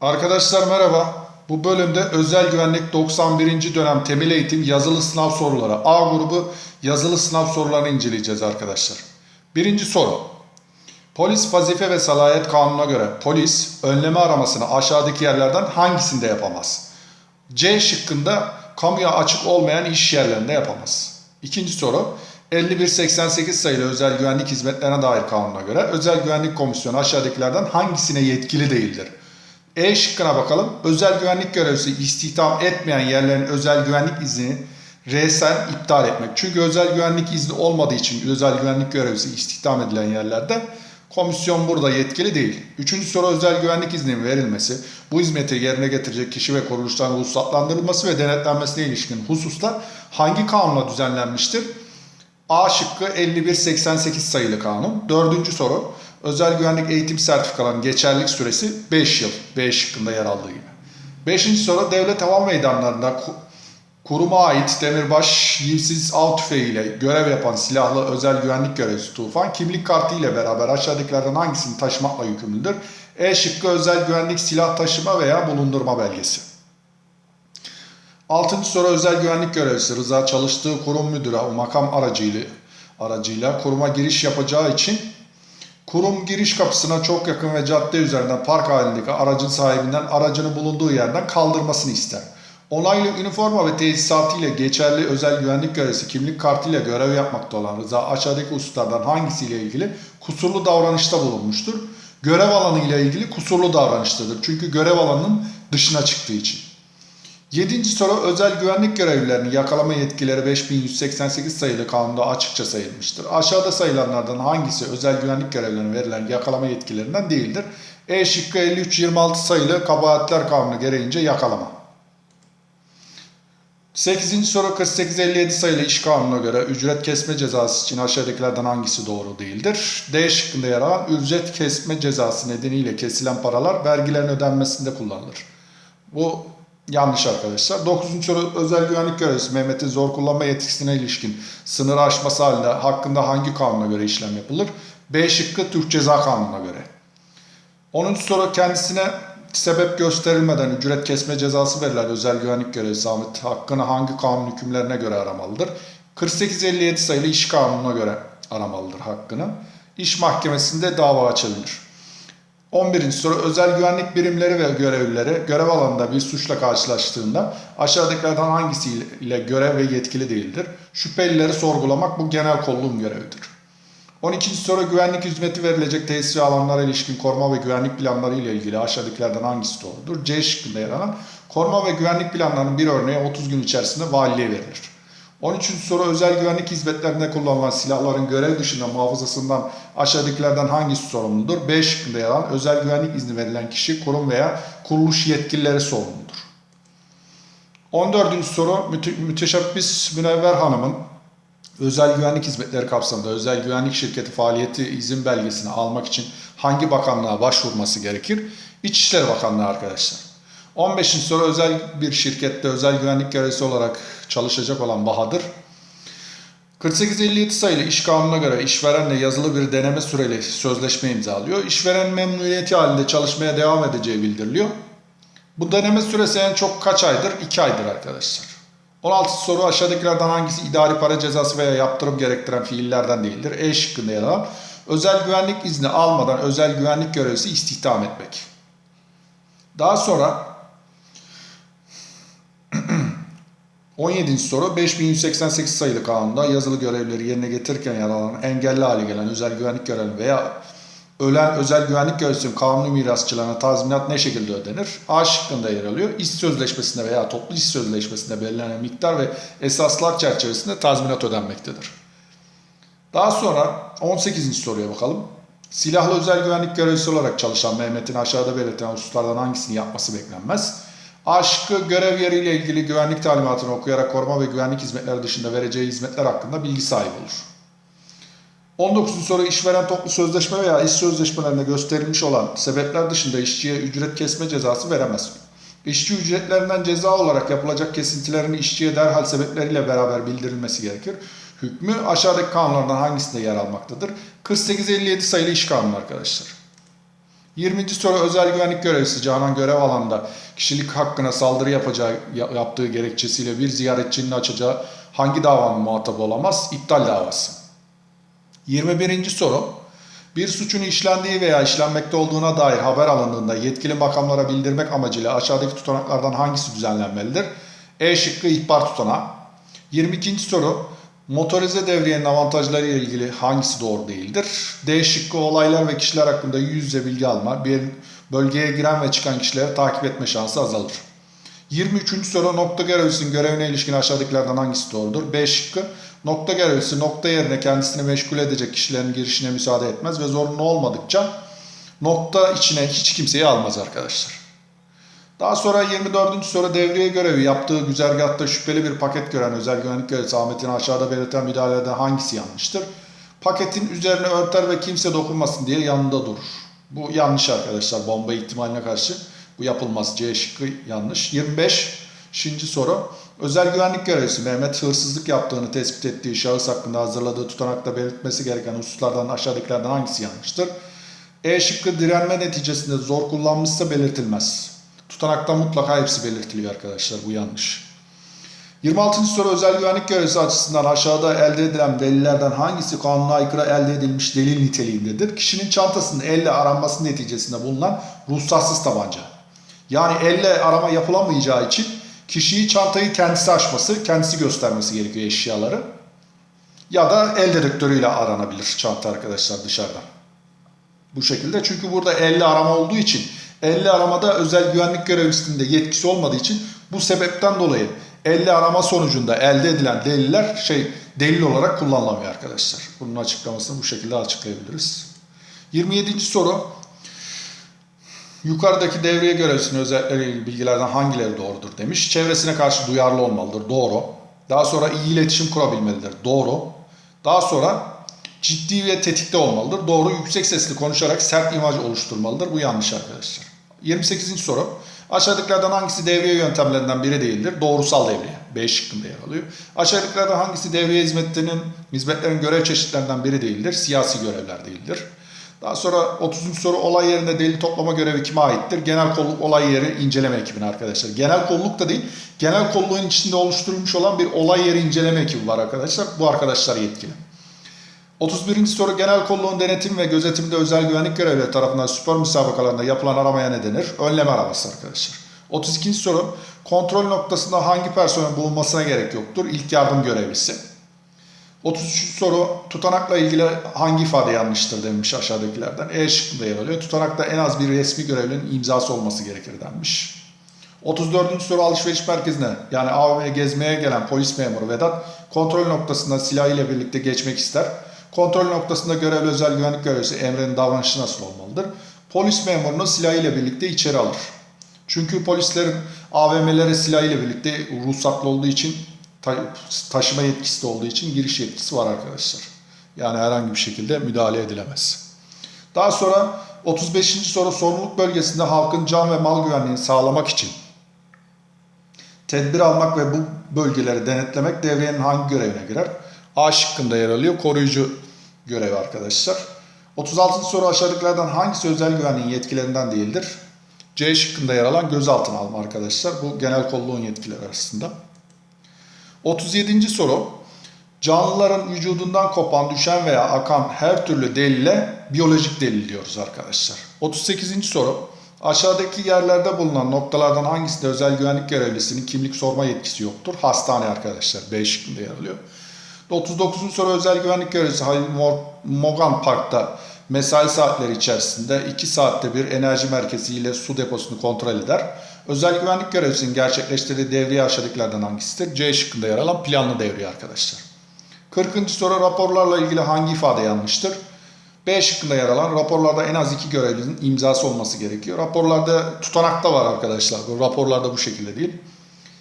Arkadaşlar merhaba. Bu bölümde özel güvenlik 91. dönem temel eğitim yazılı sınav soruları A grubu yazılı sınav sorularını inceleyeceğiz arkadaşlar. Birinci soru. Polis vazife ve salayet kanununa göre polis önleme aramasını aşağıdaki yerlerden hangisinde yapamaz? C şıkkında kamuya açık olmayan iş yerlerinde yapamaz. İkinci soru 5188 sayılı özel güvenlik hizmetlerine dair kanuna göre özel güvenlik komisyonu aşağıdakilerden hangisine yetkili değildir? E şıkkına bakalım. Özel güvenlik görevlisi istihdam etmeyen yerlerin özel güvenlik iznini resen iptal etmek. Çünkü özel güvenlik izni olmadığı için özel güvenlik görevlisi istihdam edilen yerlerde komisyon burada yetkili değil. Üçüncü soru özel güvenlik izninin verilmesi, bu hizmeti yerine getirecek kişi ve kuruluşların ruhsatlandırılması ve denetlenmesine ilişkin hususlar hangi kanunla düzenlenmiştir? A şıkkı 5188 sayılı kanun. Dördüncü soru. Özel güvenlik eğitim sertifikalarının geçerlilik süresi 5 yıl. B şıkkında yer aldığı gibi. Beşinci soru. Devlet hava meydanlarında ku- kuruma ait demirbaş yivsiz av tüfeğiyle görev yapan silahlı özel güvenlik görevlisi Tufan kimlik kartı ile beraber aşağıdakilerden hangisini taşımakla yükümlüdür? E şıkkı özel güvenlik silah taşıma veya bulundurma belgesi. Altıncı soru özel güvenlik görevlisi Rıza çalıştığı kurum müdürü makam aracıyla, aracıyla kuruma giriş yapacağı için kurum giriş kapısına çok yakın ve cadde üzerinden park halindeki aracın sahibinden aracını bulunduğu yerden kaldırmasını ister. Onaylı üniforma ve tesisatıyla geçerli özel güvenlik görevlisi kimlik kartıyla görev yapmakta olan Rıza aşağıdaki hususlardan hangisiyle ilgili kusurlu davranışta bulunmuştur? Görev alanı ile ilgili kusurlu davranıştadır. Çünkü görev alanının dışına çıktığı için. Yedinci soru özel güvenlik görevlilerinin yakalama yetkileri 5188 sayılı kanunda açıkça sayılmıştır. Aşağıda sayılanlardan hangisi özel güvenlik görevlilerine verilen yakalama yetkilerinden değildir? E şıkkı 5326 sayılı kabahatler kanunu gereğince yakalama. 8. soru 4857 sayılı iş kanununa göre ücret kesme cezası için aşağıdakilerden hangisi doğru değildir? D şıkkında yer alan ücret kesme cezası nedeniyle kesilen paralar vergilerin ödenmesinde kullanılır. Bu yanlış arkadaşlar. 9. soru özel güvenlik görevlisi Mehmet'in zor kullanma yetkisine ilişkin sınırı aşması halinde hakkında hangi kanuna göre işlem yapılır? B şıkkı Türk Ceza Kanunu'na göre. 10. soru kendisine sebep gösterilmeden ücret kesme cezası verilen özel güvenlik görevlisi Ahmet hakkını hangi kanun hükümlerine göre aramalıdır? 4857 sayılı iş kanununa göre aramalıdır hakkını. İş mahkemesinde dava açılır. 11. soru özel güvenlik birimleri ve görevlileri görev alanında bir suçla karşılaştığında aşağıdakilerden hangisiyle görev ve yetkili değildir? Şüphelileri sorgulamak bu genel kolluğun görevidir. 12. soru güvenlik hizmeti verilecek tesis alanlara ilişkin koruma ve güvenlik planları ile ilgili aşağıdakilerden hangisi doğrudur? C şıkkında yer alan koruma ve güvenlik planlarının bir örneği 30 gün içerisinde valiliğe verilir. 13. soru özel güvenlik hizmetlerinde kullanılan silahların görev dışında muhafazasından aşağıdakilerden hangisi sorumludur? B şıkkında yer alan özel güvenlik izni verilen kişi, kurum veya kuruluş yetkilileri sorumludur. 14. soru müte- müteşebbis Münevver Hanım'ın özel güvenlik hizmetleri kapsamında özel güvenlik şirketi faaliyeti izin belgesini almak için hangi bakanlığa başvurması gerekir? İçişleri Bakanlığı arkadaşlar. 15. soru özel bir şirkette özel güvenlik görevlisi olarak çalışacak olan Bahadır 4857 sayılı iş kanununa göre işverenle yazılı bir deneme süreli sözleşme imzalıyor. İşveren memnuniyeti halinde çalışmaya devam edeceği bildiriliyor. Bu deneme süresi en çok kaç aydır? 2 aydır arkadaşlar. 16 soru aşağıdakilerden hangisi idari para cezası veya yaptırım gerektiren fiillerden değildir? E şıkkında yer alan özel güvenlik izni almadan özel güvenlik görevlisi istihdam etmek. Daha sonra 17. soru 5188 sayılı kanunda yazılı görevleri yerine getirirken yer alan engelli hale gelen özel güvenlik görevli veya ölen özel güvenlik görevlisinin kanuni mirasçılarına tazminat ne şekilde ödenir? A şıkkında yer alıyor. İş sözleşmesinde veya toplu iş sözleşmesinde belirlenen miktar ve esaslar çerçevesinde tazminat ödenmektedir. Daha sonra 18. soruya bakalım. Silahlı özel güvenlik görevlisi olarak çalışan Mehmet'in aşağıda belirtilen hususlardan hangisini yapması beklenmez? A şıkkı görev yeriyle ilgili güvenlik talimatını okuyarak koruma ve güvenlik hizmetleri dışında vereceği hizmetler hakkında bilgi sahibi olur. 19. soru işveren toplu sözleşme veya iş sözleşmelerinde gösterilmiş olan sebepler dışında işçiye ücret kesme cezası veremez. İşçi ücretlerinden ceza olarak yapılacak kesintilerin işçiye derhal sebepleriyle beraber bildirilmesi gerekir. Hükmü aşağıdaki kanunlardan hangisinde yer almaktadır? 4857 sayılı iş kanunu arkadaşlar. 20. soru özel güvenlik görevlisi Canan görev alanında kişilik hakkına saldırı yapacağı ya- yaptığı gerekçesiyle bir ziyaretçinin açacağı hangi davanın muhatabı olamaz? İptal davası. 21. soru bir suçun işlendiği veya işlenmekte olduğuna dair haber alındığında yetkili makamlara bildirmek amacıyla aşağıdaki tutanaklardan hangisi düzenlenmelidir? E şıkkı ihbar tutanağı. 22. soru motorize devriyenin avantajları ile ilgili hangisi doğru değildir? D şıkkı olaylar ve kişiler hakkında yüz yüze bilgi alma, bir bölgeye giren ve çıkan kişileri takip etme şansı azalır. 23. soru nokta görevlisinin görevine ilişkin aşağıdakilerden hangisi doğrudur? B şıkkı nokta görevlisi nokta yerine kendisini meşgul edecek kişilerin girişine müsaade etmez ve zorunlu olmadıkça nokta içine hiç kimseyi almaz arkadaşlar. Daha sonra 24. soru devriye görevi yaptığı güzergahta şüpheli bir paket gören özel güvenlik görevlisi Ahmet'in aşağıda belirten müdahaleden hangisi yanlıştır? Paketin üzerine örter ve kimse dokunmasın diye yanında durur. Bu yanlış arkadaşlar bomba ihtimaline karşı. Bu yapılmaz. C şıkkı yanlış. 25. Şinci soru. Özel güvenlik görevlisi Mehmet hırsızlık yaptığını tespit ettiği şahıs hakkında hazırladığı tutanakta belirtmesi gereken hususlardan aşağıdakilerden hangisi yanlıştır? E şıkkı direnme neticesinde zor kullanmışsa belirtilmez. Tutanakta mutlaka hepsi belirtiliyor arkadaşlar. Bu yanlış. 26. soru özel güvenlik görevlisi açısından aşağıda elde edilen delillerden hangisi kanuna aykırı elde edilmiş delil niteliğindedir? Kişinin çantasının elle aranması neticesinde bulunan ruhsatsız tabanca. Yani elle arama yapılamayacağı için kişiyi çantayı kendisi açması, kendisi göstermesi gerekiyor eşyaları. Ya da el dedektörüyle aranabilir çanta arkadaşlar dışarıdan. Bu şekilde çünkü burada elle arama olduğu için elle aramada özel güvenlik görevlisinin de yetkisi olmadığı için bu sebepten dolayı elle arama sonucunda elde edilen deliller şey delil olarak kullanılamıyor arkadaşlar. Bunun açıklamasını bu şekilde açıklayabiliriz. 27. soru Yukarıdaki devreye görevlisinin özellikleriyle ilgili bilgilerden hangileri doğrudur demiş. Çevresine karşı duyarlı olmalıdır. Doğru. Daha sonra iyi iletişim kurabilmelidir. Doğru. Daha sonra ciddi ve tetikte olmalıdır. Doğru. Yüksek sesli konuşarak sert imaj oluşturmalıdır. Bu yanlış arkadaşlar. 28. soru. Aşağıdakilerden hangisi devriye yöntemlerinden biri değildir? Doğrusal devriye. B şıkkında yer alıyor. Aşağıdakilerden hangisi devriye hizmetlerinin, hizmetlerin görev çeşitlerinden biri değildir? Siyasi görevler değildir. Daha sonra 30. soru olay yerinde delil toplama görevi kime aittir? Genel kolluk olay yeri inceleme ekibine arkadaşlar. Genel kolluk da değil, genel kolluğun içinde oluşturulmuş olan bir olay yeri inceleme ekibi var arkadaşlar. Bu arkadaşlar yetkili. 31. soru genel kolluğun denetim ve gözetiminde özel güvenlik görevlileri tarafından spor müsabakalarında yapılan aramaya ne denir? Önleme araması arkadaşlar. 32. soru kontrol noktasında hangi personel bulunmasına gerek yoktur? İlk yardım görevlisi. 33. soru tutanakla ilgili hangi ifade yanlıştır demiş aşağıdakilerden. E şıkkında yer alıyor. Tutanakta en az bir resmi görevlinin imzası olması gerekir denmiş. 34. soru alışveriş merkezine yani AVM'ye gezmeye gelen polis memuru Vedat kontrol noktasında silah ile birlikte geçmek ister. Kontrol noktasında görevli özel güvenlik görevlisi Emre'nin davranışı nasıl olmalıdır? Polis memurunu silah ile birlikte içeri alır. Çünkü polislerin AVM'lere silah ile birlikte ruhsatlı olduğu için ta- taşıma yetkisi de olduğu için giriş yetkisi var arkadaşlar. Yani herhangi bir şekilde müdahale edilemez. Daha sonra 35. soru sorumluluk bölgesinde halkın can ve mal güvenliğini sağlamak için tedbir almak ve bu bölgeleri denetlemek devriyenin hangi görevine girer? A şıkkında yer alıyor. Koruyucu görevi arkadaşlar. 36. soru aşağıdakilerden hangisi özel güvenliğin yetkilerinden değildir? C şıkkında yer alan gözaltına alma arkadaşlar. Bu genel kolluğun yetkileri arasında. 37. soru. Canlıların vücudundan kopan, düşen veya akan her türlü delile biyolojik delil diyoruz arkadaşlar. 38. soru. Aşağıdaki yerlerde bulunan noktalardan hangisinde özel güvenlik görevlisinin kimlik sorma yetkisi yoktur? Hastane arkadaşlar. B şıkkında yer alıyor. 39. soru özel güvenlik görevlisi Halil Mogan Park'ta mesai saatleri içerisinde 2 saatte bir enerji merkezi ile su deposunu kontrol eder. Özel güvenlik görevlisinin gerçekleştirdiği devriye aşağıdakilerden hangisidir? C şıkkında yer alan planlı devriye arkadaşlar. 40. soru raporlarla ilgili hangi ifade yanlıştır? B şıkkında yer alan raporlarda en az iki görevlinin imzası olması gerekiyor. Raporlarda tutanakta var arkadaşlar. Bu raporlarda bu şekilde değil.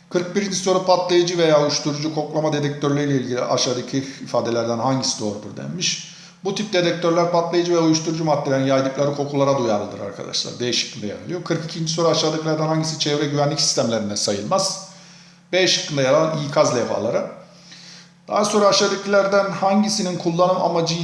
41. soru patlayıcı veya uyuşturucu koklama dedektörleriyle ilgili aşağıdaki ifadelerden hangisi doğrudur denmiş. Bu tip dedektörler patlayıcı ve uyuşturucu maddelerin yaydıkları kokulara duyarlıdır arkadaşlar. D şıkkında yer alıyor. 42. soru aşağıdakilerden hangisi çevre güvenlik sistemlerine sayılmaz? B şıkkında yer alan ikaz levhaları. Daha sonra aşağıdakilerden hangisinin kullanım amacı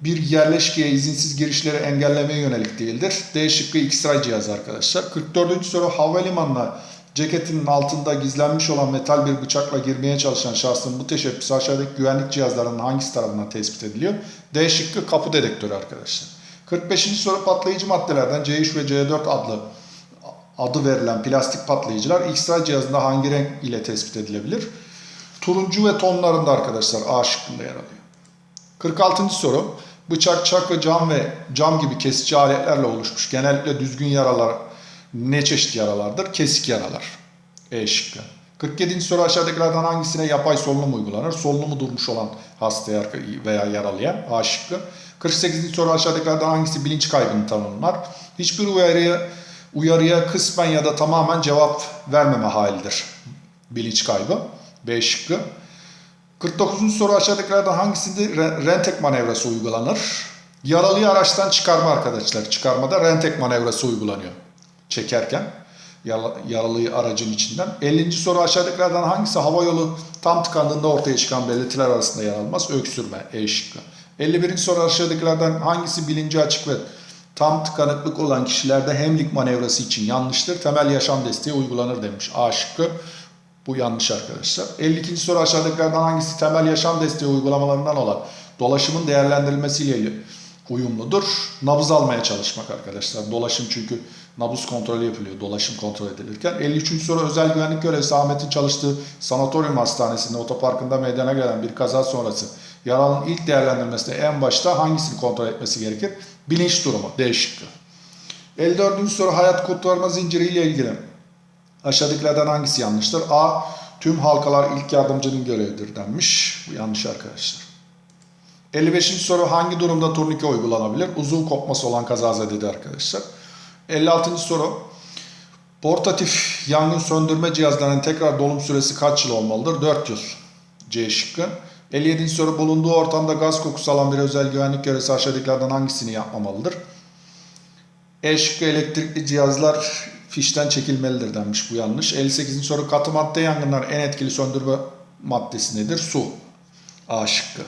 bir yerleşkeye izinsiz girişleri engellemeye yönelik değildir. D şıkkı X-ray cihazı arkadaşlar. 44. soru havalimanına ceketinin altında gizlenmiş olan metal bir bıçakla girmeye çalışan şahsın bu teşebbüsü aşağıdaki güvenlik cihazlarının hangisi tarafından tespit ediliyor? D şıkkı kapı dedektörü arkadaşlar. 45. soru patlayıcı maddelerden C3 ve C4 adlı adı verilen plastik patlayıcılar X-ray cihazında hangi renk ile tespit edilebilir? Turuncu ve tonlarında arkadaşlar A şıkkında yer alıyor. 46. soru. Bıçak, çakı, cam ve cam gibi kesici aletlerle oluşmuş genellikle düzgün yaralar ne çeşit yaralardır? Kesik yaralar. E şıkkı. 47. soru aşağıdakilerden hangisine yapay solunum uygulanır? Solunumu durmuş olan hastaya veya yaralıya. A şıkkı. 48. soru aşağıdakilerden hangisi bilinç kaybını tanımlar? Hiçbir uyarıya, uyarıya kısmen ya da tamamen cevap vermeme halidir. Bilinç kaybı. B şıkkı. 49. soru aşağıdakilerden hangisinde re- rentek manevrası uygulanır? Yaralıyı araçtan çıkarma arkadaşlar. Çıkarmada rentek manevrası uygulanıyor. Çekerken yara- yaralıyı aracın içinden. 50. soru aşağıdakilerden hangisi hava yolu tam tıkandığında ortaya çıkan belirtiler arasında yer almaz? Öksürme. E şıkkı. 51. soru aşağıdakilerden hangisi bilinci açık ve tam tıkanıklık olan kişilerde hemlik manevrası için yanlıştır? Temel yaşam desteği uygulanır demiş. A şıkkı. Bu yanlış arkadaşlar. 52. soru aşağıdakilerden hangisi temel yaşam desteği uygulamalarından olan dolaşımın değerlendirilmesiyle uyumludur? Nabız almaya çalışmak arkadaşlar. Dolaşım çünkü nabız kontrolü yapılıyor. Dolaşım kontrol edilirken. 53. soru özel güvenlik görevlisi Ahmet'in çalıştığı sanatoryum hastanesinde otoparkında meydana gelen bir kaza sonrası yaralının ilk değerlendirmesinde en başta hangisini kontrol etmesi gerekir? Bilinç durumu. D şıkkı. 54. soru hayat kurtarma zinciri ile ilgili. Aşağıdakilerden hangisi yanlıştır? A. Tüm halkalar ilk yardımcının görevidir denmiş. Bu yanlış arkadaşlar. 55. soru hangi durumda turnike uygulanabilir? Uzun kopması olan kazazedede arkadaşlar. 56. soru portatif yangın söndürme cihazlarının tekrar dolum süresi kaç yıl olmalıdır? 4 yıl. C şıkkı. 57. soru bulunduğu ortamda gaz kokusu alan bir özel güvenlik görevlisi aşağıdakilerden hangisini yapmamalıdır? E şıkkı elektrikli cihazlar fişten çekilmelidir denmiş bu yanlış. 58. soru katı madde yangınlar en etkili söndürme maddesi nedir? Su. A şıkkı.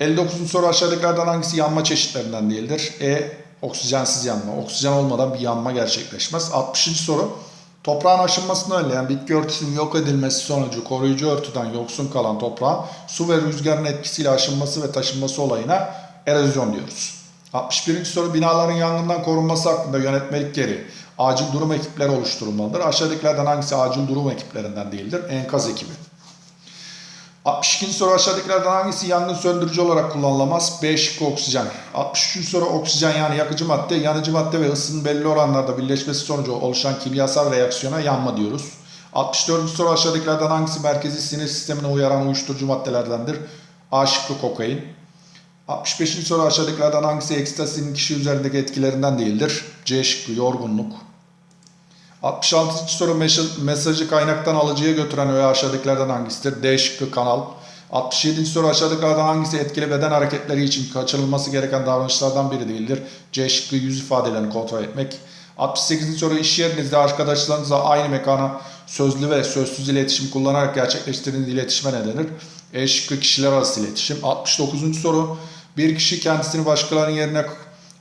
59. soru aşağıdakilerden hangisi yanma çeşitlerinden değildir? E. Oksijensiz yanma. Oksijen olmadan bir yanma gerçekleşmez. 60. soru. Toprağın aşınmasını önleyen bitki örtüsünün yok edilmesi sonucu koruyucu örtüden yoksun kalan toprağın su ve rüzgarın etkisiyle aşınması ve taşınması olayına erozyon diyoruz. 61. soru binaların yangından korunması hakkında yönetmelik gereği acil durum ekipleri oluşturulmalıdır. Aşağıdakilerden hangisi acil durum ekiplerinden değildir? Enkaz ekibi. 62. soru aşağıdakilerden hangisi yangın söndürücü olarak kullanılamaz? B şıkkı oksijen. 63. soru oksijen yani yakıcı madde, yanıcı madde ve ısının belli oranlarda birleşmesi sonucu oluşan kimyasal reaksiyona yanma diyoruz. 64. soru aşağıdakilerden hangisi merkezi sinir sistemine uyaran uyuşturucu maddelerdendir? A şıkkı kokain. 65. soru aşağıdakilerden hangisi ekstasinin kişi üzerindeki etkilerinden değildir? C şıkkı yorgunluk. 66. soru mes- mesajı kaynaktan alıcıya götüren öğe aşağıdakilerden hangisidir? D şıkkı kanal. 67. soru aşağıdakilerden hangisi etkili beden hareketleri için kaçınılması gereken davranışlardan biri değildir? C şıkkı yüz ifadelerini kontrol etmek. 68. soru iş yerinizde arkadaşlarınızla aynı mekana sözlü ve sözsüz iletişim kullanarak gerçekleştirdiğiniz iletişime ne denir? E şıkkı kişiler arası iletişim. 69. soru bir kişi kendisini başkalarının yerine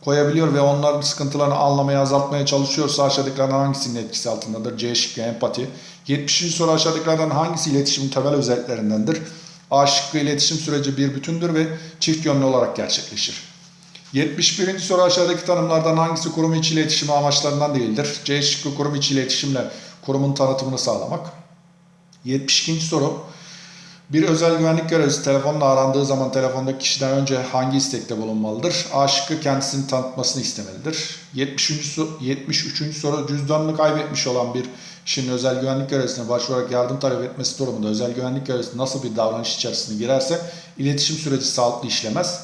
koyabiliyor ve onların sıkıntılarını anlamaya, azaltmaya çalışıyorsa aşağıdakilerden hangisinin etkisi altındadır? C şıkkı empati. 70. soru aşağıdakilerden hangisi iletişimin temel özelliklerindendir? A şıkkı iletişim süreci bir bütündür ve çift yönlü olarak gerçekleşir. 71. soru aşağıdaki tanımlardan hangisi kurum içi iletişimi amaçlarından değildir? C şıkkı kurum içi iletişimle kurumun tanıtımını sağlamak. 72. soru bir özel güvenlik görevlisi telefonla arandığı zaman telefondaki kişiden önce hangi istekte bulunmalıdır? A şıkkı kendisini tanıtmasını istemelidir. 73. so- 73. soru cüzdanını kaybetmiş olan bir kişinin özel güvenlik görevlisine başvurarak yardım talep etmesi durumunda özel güvenlik görevlisi nasıl bir davranış içerisine girerse iletişim süreci sağlıklı işlemez.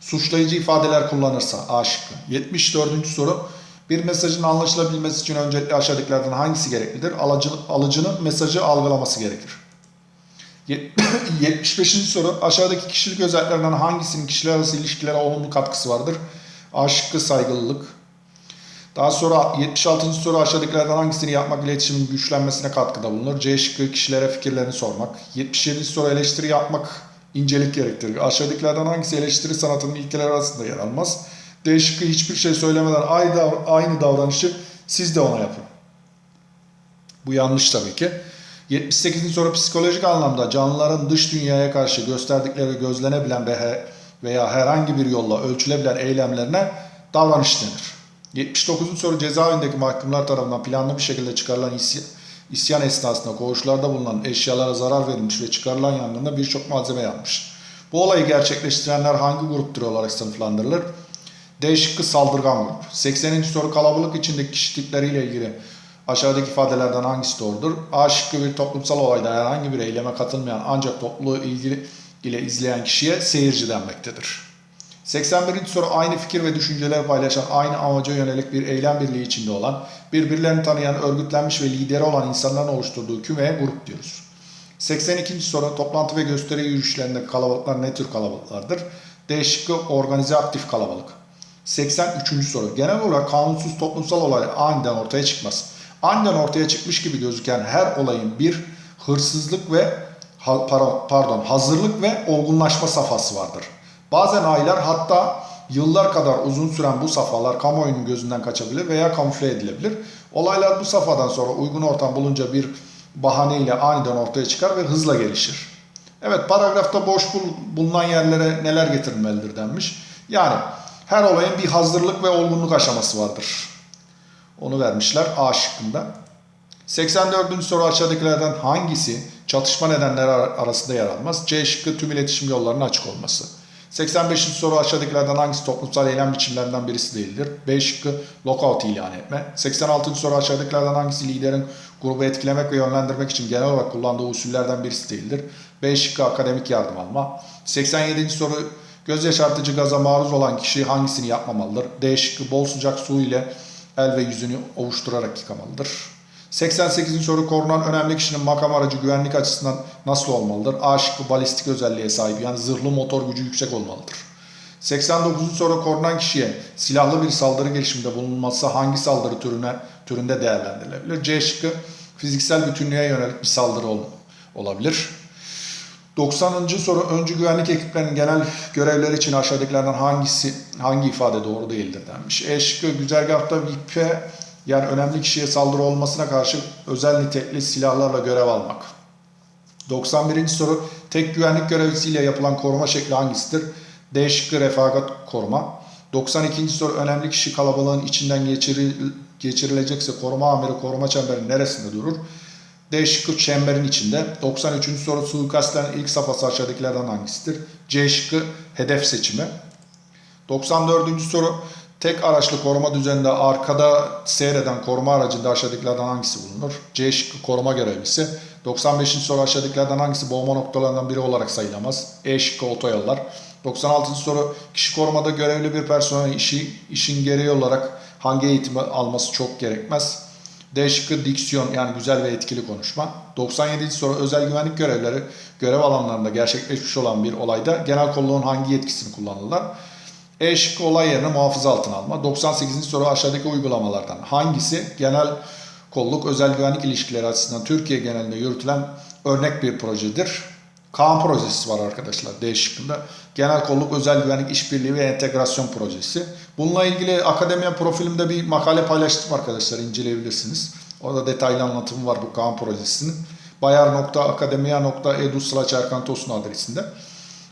Suçlayıcı ifadeler kullanırsa A şıkkı. 74. soru bir mesajın anlaşılabilmesi için öncelikle aşağıdakilerden hangisi gereklidir? Alıcı, alıcının mesajı algılaması gerekir. Yet- 75. soru aşağıdaki kişilik özelliklerinden hangisinin kişiler arası ilişkilere olumlu katkısı vardır? A şıkkı saygılılık. Daha sonra 76. soru aşağıdakilerden hangisini yapmak iletişimin güçlenmesine katkıda bulunur? C şıkkı kişilere fikirlerini sormak. 77. soru eleştiri yapmak incelik gerektirir. Aşağıdakilerden hangisi eleştiri sanatının ilkeleri arasında yer almaz? D şıkkı hiçbir şey söylemeden aynı davranışı siz de ona yapın. Bu yanlış tabii ki. 78. soru psikolojik anlamda canlıların dış dünyaya karşı gösterdikleri gözlenebilen ve veya herhangi bir yolla ölçülebilen eylemlerine davranış denir. 79. soru cezaevindeki mahkumlar tarafından planlı bir şekilde çıkarılan isyan, esnasında koğuşlarda bulunan eşyalara zarar verilmiş ve çıkarılan yangında birçok malzeme yanmış. Bu olayı gerçekleştirenler hangi grup türü olarak sınıflandırılır? D şıkkı saldırgan grup. 80. soru kalabalık içindeki kişi tipleriyle ilgili aşağıdaki ifadelerden hangisi doğrudur? A şıkkı bir toplumsal olayda herhangi bir eyleme katılmayan ancak topluluğu ilgili ile izleyen kişiye seyirci denmektedir. 81. soru aynı fikir ve düşünceler paylaşan, aynı amaca yönelik bir eylem birliği içinde olan, birbirlerini tanıyan, örgütlenmiş ve lideri olan insanların oluşturduğu kümeye grup diyoruz. 82. soru toplantı ve gösteri yürüyüşlerinde kalabalıklar ne tür kalabalıklardır? D şıkkı organize aktif kalabalık. 83. soru genel olarak kanunsuz toplumsal olay aniden ortaya çıkmaz. Aniden ortaya çıkmış gibi gözüken her olayın bir hırsızlık ve pardon hazırlık ve olgunlaşma safhası vardır. Bazen aylar hatta yıllar kadar uzun süren bu safhalar kamuoyunun gözünden kaçabilir veya kamufle edilebilir. Olaylar bu safhadan sonra uygun ortam bulunca bir bahaneyle aniden ortaya çıkar ve hızla gelişir. Evet paragrafta boş bul- bulunan yerlere neler getirilmelidir denmiş. Yani her olayın bir hazırlık ve olgunluk aşaması vardır. Onu vermişler A şıkkında. 84. soru aşağıdakilerden hangisi çatışma nedenleri ar- arasında yer almaz? C şıkkı tüm iletişim yollarının açık olması. 85. soru aşağıdakilerden hangisi toplumsal eylem biçimlerinden birisi değildir? B şıkkı lockout ilan etme. 86. soru aşağıdakilerden hangisi liderin grubu etkilemek ve yönlendirmek için genel olarak kullandığı usullerden birisi değildir? B şıkkı akademik yardım alma. 87. soru göz yaşartıcı gaza maruz olan kişi hangisini yapmamalıdır? D şıkkı bol sıcak su ile el ve yüzünü ovuşturarak yıkamalıdır. 88. soru korunan önemli kişinin makam aracı güvenlik açısından nasıl olmalıdır? A şıkkı balistik özelliğe sahip yani zırhlı motor gücü yüksek olmalıdır. 89. soru korunan kişiye silahlı bir saldırı girişiminde bulunması hangi saldırı türüne türünde değerlendirilebilir? C şıkkı fiziksel bütünlüğe yönelik bir saldırı ol- olabilir. 90. soru öncü güvenlik ekiplerinin genel görevleri için aşağıdakilerden hangisi hangi ifade doğru değildir denmiş. E şıkkı güzergahta VIP'e yani önemli kişiye saldırı olmasına karşı özel nitelikli silahlarla görev almak. 91. soru tek güvenlik görevlisiyle yapılan koruma şekli hangisidir? D şıkkı refakat koruma. 92. soru önemli kişi kalabalığın içinden geçiril, geçirilecekse koruma amiri koruma çemberinin neresinde durur? D şıkkı çemberin içinde. 93. soru suikastlerin ilk safhası aşağıdakilerden hangisidir? C şıkkı hedef seçimi. 94. soru tek araçlı koruma düzeninde arkada seyreden koruma aracında aşağıdakilerden hangisi bulunur? C şıkkı koruma görevlisi. 95. soru aşağıdakilerden hangisi boğma noktalarından biri olarak sayılamaz? E şıkkı otoyollar. 96. soru kişi korumada görevli bir personel işi, işin gereği olarak hangi eğitimi alması çok gerekmez? D şıkkı diksiyon yani güzel ve etkili konuşma. 97. soru özel güvenlik görevleri görev alanlarında gerçekleşmiş olan bir olayda genel kolluğun hangi yetkisini kullanırlar? E şıkkı olay yerine muhafaza altına alma. 98. soru aşağıdaki uygulamalardan hangisi genel kolluk özel güvenlik ilişkileri açısından Türkiye genelinde yürütülen örnek bir projedir? Kaan projesi var arkadaşlar D şıkkında. Genel kolluk özel güvenlik işbirliği ve entegrasyon projesi. Bununla ilgili akademiye profilimde bir makale paylaştım arkadaşlar inceleyebilirsiniz. Orada detaylı anlatımı var bu Kaan projesinin. bayar.akademiya.edu slash Erkan Tosun adresinde.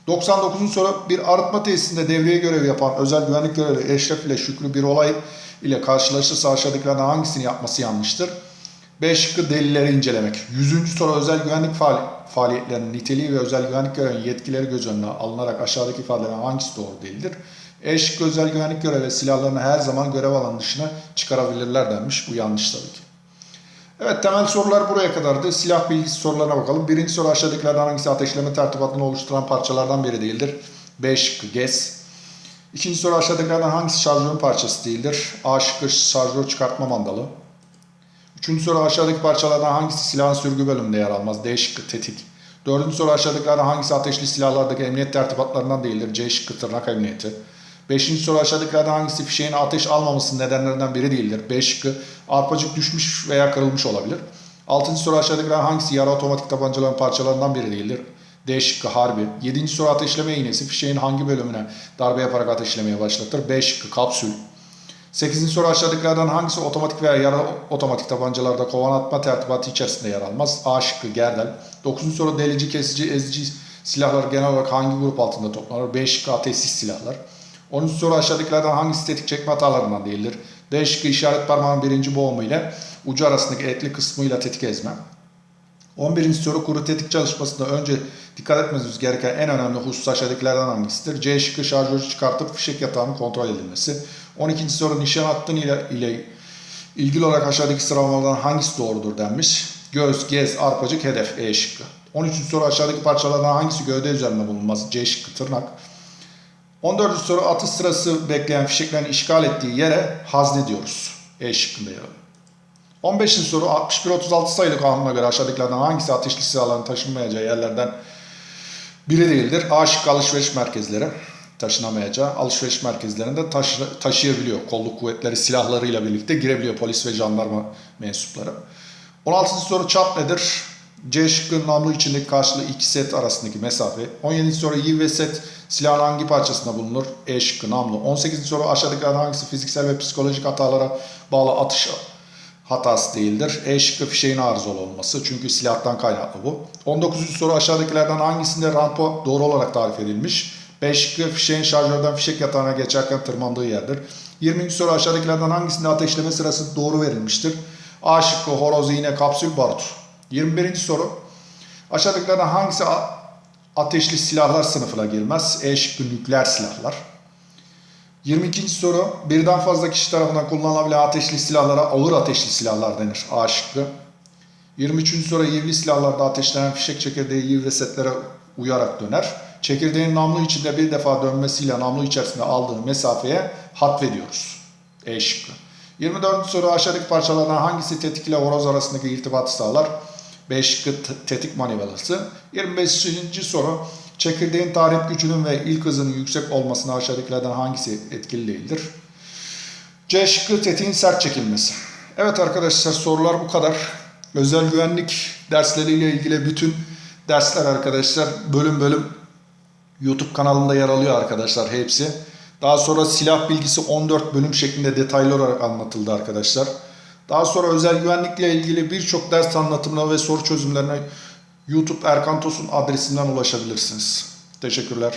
99. soru bir arıtma tesisinde devreye görevi yapan özel güvenlik görevli Eşref ile Şükrü bir olay ile karşılaşırsa aşağıdakilerden hangisini yapması yanlıştır? B şıkkı delilleri incelemek. 100. soru özel güvenlik faal- faaliyetlerinin niteliği ve özel güvenlik görevinin yetkileri göz önüne alınarak aşağıdaki ifadelerden hangisi doğru değildir? E şıkkı özel güvenlik görevi silahlarını her zaman görev alanı dışına çıkarabilirler denmiş. Bu yanlış tabii ki. Evet temel sorular buraya kadardı. Silah bilgisi sorularına bakalım. Birinci soru aşağıdakilerden hangisi ateşleme tertibatını oluşturan parçalardan biri değildir? B şıkkı GES. İkinci soru aşağıdakilerden hangisi şarjörün parçası değildir? A şıkkı şarjör çıkartma mandalı. Üçüncü soru aşağıdaki parçalardan hangisi silahın sürgü bölümünde yer almaz? D şıkkı tetik. Dördüncü soru aşağıdakilerden hangisi ateşli silahlardaki emniyet tertibatlarından değildir? C şıkkı tırnak emniyeti. Beşinci soru aşağıdakilerden hangisi fişeğin ateş almamasının nedenlerinden biri değildir? B şıkkı arpacık düşmüş veya kırılmış olabilir. Altıncı soru aşağıdakilerden hangisi yarı otomatik tabancaların parçalarından biri değildir? D şıkkı harbi. 7. soru ateşleme iğnesi fişeğin hangi bölümüne darbe yaparak ateşlemeye başlatır? B şıkkı kapsül. 8. soru aşağıdakilerden hangisi otomatik veya yarı otomatik tabancalarda kovan atma tertibatı içerisinde yer almaz? A şıkkı gerdel. 9. soru delici, kesici, ezici silahlar genel olarak hangi grup altında toplanır? B şıkkı ateşsiz silahlar. 10. soru aşağıdakilerden hangisi tetik çekme hatalarından değildir? D şıkkı işaret parmağın birinci boğumu ile ucu arasındaki etli kısmıyla tetik ezme. 11. soru kuru tetik çalışmasında önce dikkat etmemiz gereken en önemli husus aşağıdakilerden hangisidir? C şıkkı şarjörü çıkartıp fişek yatağının kontrol edilmesi. 12. soru nişan hattın ile, ile ilgili olarak aşağıdaki sıralamalardan hangisi doğrudur denmiş. Göz, gez, arpacık, hedef E şıkkı. 13. soru aşağıdaki parçalardan hangisi gövde üzerinde bulunmaz? C şıkkı tırnak. 14. soru atış sırası bekleyen fişeklerin işgal ettiği yere hazne diyoruz. E şıkkında yer alıyor. 15. soru 61-36 sayılı kanuna göre aşağıdakilerden hangisi ateşli silahların taşınmayacağı yerlerden biri değildir? A şıkkı alışveriş merkezleri taşınamayacağı alışveriş merkezlerinde taşı, taşıyabiliyor. Kolluk kuvvetleri silahlarıyla birlikte girebiliyor polis ve jandarma mensupları. 16. soru çap nedir? C şıkkı namlu içindeki karşılığı iki set arasındaki mesafe. 17. soru yiv ve set silahın hangi parçasında bulunur? E şıkkı namlu. 18. soru aşağıdakilerden hangisi fiziksel ve psikolojik hatalara bağlı atış hatası değildir. E şıkkı fişeğin arızalı olması. Çünkü silahtan kaynaklı bu. 19. soru aşağıdakilerden hangisinde rampa doğru olarak tarif edilmiş? B şıkkı fişeğin şarjörden fişek yatağına geçerken tırmandığı yerdir. 20. soru aşağıdakilerden hangisinde ateşleme sırası doğru verilmiştir? A şıkkı horoz, iğne, kapsül, barut. 21. soru aşağıdakilerden hangisi ateşli silahlar sınıfına girmez? E şıkkı nükleer silahlar. 22. soru birden fazla kişi tarafından kullanılabilen ateşli silahlara ağır ateşli silahlar denir. A şıkkı. 23. soru yivli silahlarda ateşlenen fişek çekirdeği yiv ve setlere uyarak döner. Çekirdeğin namlu içinde bir defa dönmesiyle namlu içerisinde aldığı mesafeye hatfediyoruz. E şıkkı. 24. soru aşağıdaki parçalardan hangisi tetik ile horoz arasındaki irtibatı sağlar? B şıkkı tetik manivelası. 25. soru çekirdeğin tahrip gücünün ve ilk hızının yüksek olmasına aşağıdakilerden hangisi etkili değildir? C şıkkı tetiğin sert çekilmesi. Evet arkadaşlar sorular bu kadar. Özel güvenlik dersleriyle ilgili bütün dersler arkadaşlar bölüm bölüm YouTube kanalımda yer alıyor arkadaşlar hepsi. Daha sonra silah bilgisi 14 bölüm şeklinde detaylı olarak anlatıldı arkadaşlar. Daha sonra özel güvenlikle ilgili birçok ders anlatımına ve soru çözümlerine YouTube Erkan Tosun adresinden ulaşabilirsiniz. Teşekkürler.